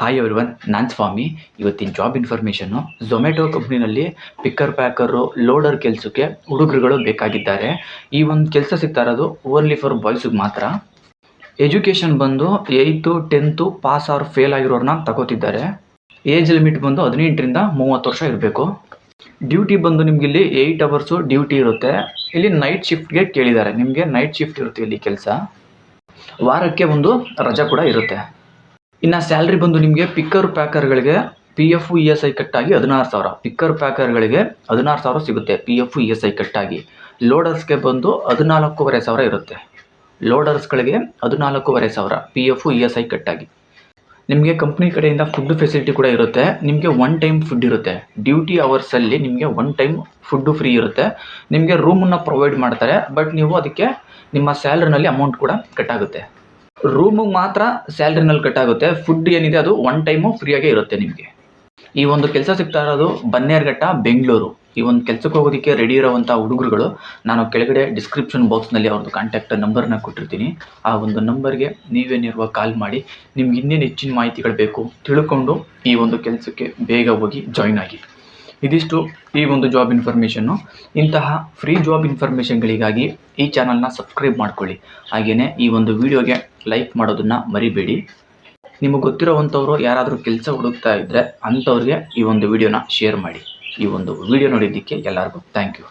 Hi everyone ನಾನು ಸ್ವಾಮಿ. ಇವತ್ತಿನ job ಇನ್ಫಾರ್ಮೇಷನ್ನು ಝೊಮ್ಯಾಟೊ ಕಂಪ್ನಿನಲ್ಲಿ ಪಿಕ್ಕರ್ ಪ್ಯಾಕರು ಲೋಡರ್ ಕೆಲಸಕ್ಕೆ ಹುಡುಗರುಗಳು ಬೇಕಾಗಿದ್ದಾರೆ. ಈ ಒಂದು ಕೆಲಸ ಸಿಗ್ತಾ ಇರೋದು ಓನ್ಲಿ ಫಾರ್ ಬಾಯ್ಸಿಗೆ ಮಾತ್ರ. ಎಜುಕೇಷನ್ ಬಂದು eighth tenth pass or fail ಆಗಿರೋರನ್ನ ತಗೋತಿದ್ದಾರೆ. ಏಜ್ ಲಿಮಿಟ್ ಬಂದು ಹದಿನೆಂಟರಿಂದ ಮೂವತ್ತು ವರ್ಷ ಇರಬೇಕು. ಡ್ಯೂಟಿ ಬಂದು ನಿಮ್ಗೆ ಇಲ್ಲಿ ಏಯ್ಟ್ ಅವರ್ಸು ಡ್ಯೂಟಿ ಇರುತ್ತೆ. ಇಲ್ಲಿ ನೈಟ್ ಶಿಫ್ಟ್ಗೆ ಕೇಳಿದ್ದಾರೆ. ನಿಮಗೆ ನೈಟ್ ಶಿಫ್ಟ್ ಇರುತ್ತೆ ಇಲ್ಲಿ ಕೆಲಸ. ವಾರಕ್ಕೆ ಒಂದು ರಜಾ ಕೂಡ ಇರುತ್ತೆ. ಇನ್ನು ಸ್ಯಾಲ್ರಿ ಬಂದು ನಿಮಗೆ picker ಪ್ಯಾಕರ್ಗಳಿಗೆ P F E S I ಕಟ್ಟಾಗಿ ಹದಿನಾರು ಸಾವಿರ. ಪಿಕ್ಕರ್ ಪ್ಯಾಕರ್ಗಳಿಗೆ ಹದಿನಾರು ಸಾವಿರ ಸಿಗುತ್ತೆ P F E S I ಕಟ್ಟಾಗಿ ಲೋಡರ್ಸ್ಗೆ ಬಂದು ಹದಿನಾಲ್ಕೂವರೆ ಸಾವಿರ ಇರುತ್ತೆ. ಲೋಡರ್ಸ್ಗಳಿಗೆ ಹದಿನಾಲ್ಕೂವರೆ ಸಾವಿರ P F E S I ಕಟ್ಟಾಗಿ ನಿಮಗೆ ಕಂಪ್ನಿ ಕಡೆಯಿಂದ ಫುಡ್ ಫೆಸಿಲಿಟಿ ಕೂಡ ಇರುತ್ತೆ. ನಿಮಗೆ ಒನ್ ಟೈಮ್ ಫುಡ್ ಇರುತ್ತೆ. ಡ್ಯೂಟಿ ಅವರ್ಸಲ್ಲಿ ನಿಮಗೆ ಒನ್ ಟೈಮ್ ಫುಡ್ಡು ಫ್ರೀ ಇರುತ್ತೆ. ನಿಮಗೆ ರೂಮನ್ನು ಪ್ರೊವೈಡ್ ಮಾಡ್ತಾರೆ ಬಟ್ ನೀವು ಅದಕ್ಕೆ ನಿಮ್ಮ ಸ್ಯಾಲ್ರಿನಲ್ಲಿ ಅಮೌಂಟ್ ಕೂಡ ಕಟ್ಟಾಗುತ್ತೆ ರೂಮಿಗೆ ಮಾತ್ರ ಸ್ಯಾಲ್ರಿನಲ್ಲಿ ಕಟ್ಟಾಗುತ್ತೆ ಫುಡ್ ಏನಿದೆ ಅದು ಒನ್ ಟೈಮು ಫ್ರೀಯಾಗೇ ಇರುತ್ತೆ ನಿಮಗೆ. ಈ ಒಂದು ಕೆಲಸ ಸಿಗ್ತಾ ಇರೋದು ಬನ್ನೇರ್ಘಟ್ಟ, ಬೆಂಗಳೂರು. ಈ ಒಂದು ಕೆಲಸಕ್ಕೆ ಹೋಗೋದಕ್ಕೆ ರೆಡಿ ಇರೋವಂಥ ಹುಡುಗರುಗಳು, ನಾನು ಕೆಳಗಡೆ ಡಿಸ್ಕ್ರಿಪ್ಷನ್ ಬಾಕ್ಸ್ನಲ್ಲಿ ಅವ್ರದ್ದು ಕಾಂಟ್ಯಾಕ್ಟ್ ನಂಬರ್ನ ಕೊಟ್ಟಿರ್ತೀನಿ. ಆ ಒಂದು ನಂಬರ್ಗೆ ನೀವೇನಿರುವ ಕಾಲ್ ಮಾಡಿ, ನಿಮ್ಗೆ ಇನ್ನೇನು ಹೆಚ್ಚಿನ ಮಾಹಿತಿಗಳು ಬೇಕು ತಿಳ್ಕೊಂಡು ಈ ಒಂದು ಕೆಲಸಕ್ಕೆ ಬೇಗ ಹೋಗಿ ಜಾಯ್ನ್ ಆಗಿ. ಇದಿಷ್ಟು ಈ ಒಂದು ಜಾಬ್ ಇನ್ಫಾರ್ಮೇಷನ್ನು ಇಂತಹ ಫ್ರೀ ಜಾಬ್ ಇನ್ಫಾರ್ಮೇಷನ್ಗಳಿಗಾಗಿ ಈ ಚಾನಲ್ನ ಸಬ್ಸ್ಕ್ರೈಬ್ ಮಾಡ್ಕೊಳ್ಳಿ. ಹಾಗೆಯೇ ಈ ಒಂದು ವಿಡಿಯೋಗೆ ಲೈಕ್ ಮಾಡೋದನ್ನು ಮರಿಬೇಡಿ. ನಿಮಗೆ ಗೊತ್ತಿರೋವಂಥವ್ರು ಯಾರಾದರೂ ಕೆಲಸ ಹುಡುಕ್ತಾ ಇದ್ದರೆ ಅಂಥವ್ರಿಗೆ ಈ ಒಂದು ವಿಡಿಯೋನ ಶೇರ್ ಮಾಡಿ. ಈ ಒಂದು ವಿಡಿಯೋ ನೋಡಿದ್ದಕ್ಕೆ ಎಲ್ಲರಿಗೂ ಥ್ಯಾಂಕ್ ಯು